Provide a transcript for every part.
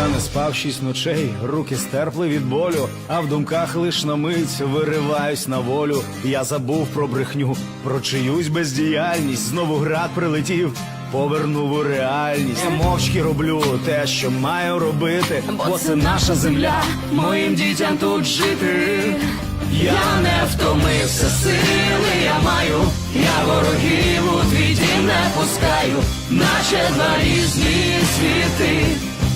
Я не спав шість ночей, руки стерпли від болю, а в думках лиш на мить вириваюсь на волю. Я забув про брехню, про чиюсь бездіяльність. Знову град прилетів, повернув у реальність. Я мовчки роблю те, що маю робити, бо це наша земля, моїм дітям тут жити. Я не втомився, сили я маю, я ворогів у твій дім не пускаю, наче два різні світи.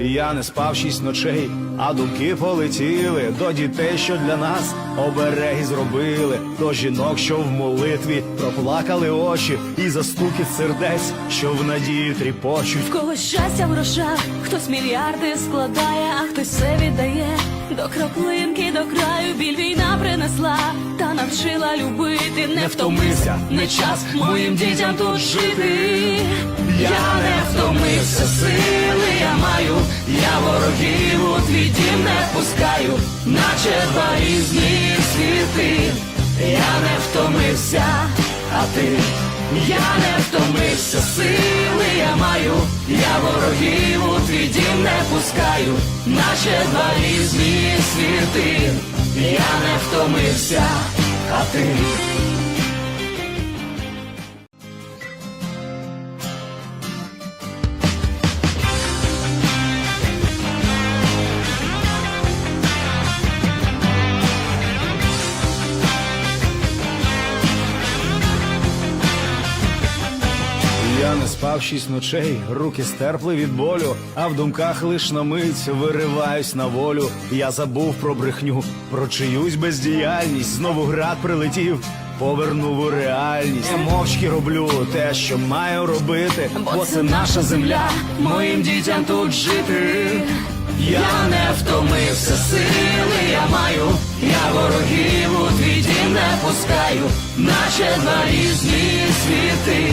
Я не спав шість ночей, а думки полетіли до дітей, що для нас обереги зробили, до жінок, що в молитві проплакали очі, і за стукіт сердець, що в надії тріпочуть. В когось щастя в грошах, хтось мільярди складає, а хтось все віддає. До краплинки, до краю біль війна принесла, та навчила любити, не втомився, не час моїм дітям тут жити. Я не втомився, сили я маю, я ворогів у твій дім не пускаю, наче два різні світи. Я не втомився, а ти, я не втомився, сили я ворогів у твій дім не пускаю, наче два різні світи. Я не втомився, а ти. Не спав шість ночей, руки стерпли від болю, а в думках лиш на мить вириваюсь на волю. Я забув про брехню, про чиюсь бездіяльність. Знову град прилетів, повернув у реальність. Я мовчки роблю те, що маю робити, бо це наша земля, моїм дітям тут жити. Я не втомився, сили я маю, я ворогів у твій дім не пускаю, наче два різні світи.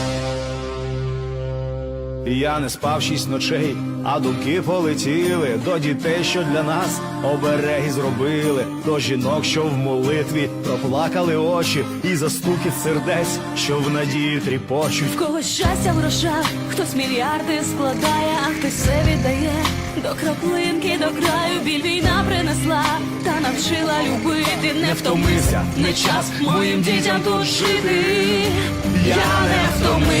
Я не спав шість ночей, а думки полетіли до дітей, що для нас обереги зробили, до жінок, що в молитві проплакали очі, і за стукіт сердець, що в надії тріпочуть. В когось щастя в грошах, хтось мільярди складає, а хтось все віддає. До краплинки, до краю біль війна принесла, та навчила любити, не втомився, не час моїм дітям тут жити. Я не втомився,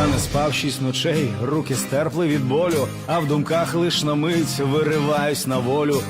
Я не спав шість ночей, руки стерпли від болю, а в думках лиш на мить вириваюсь на волю.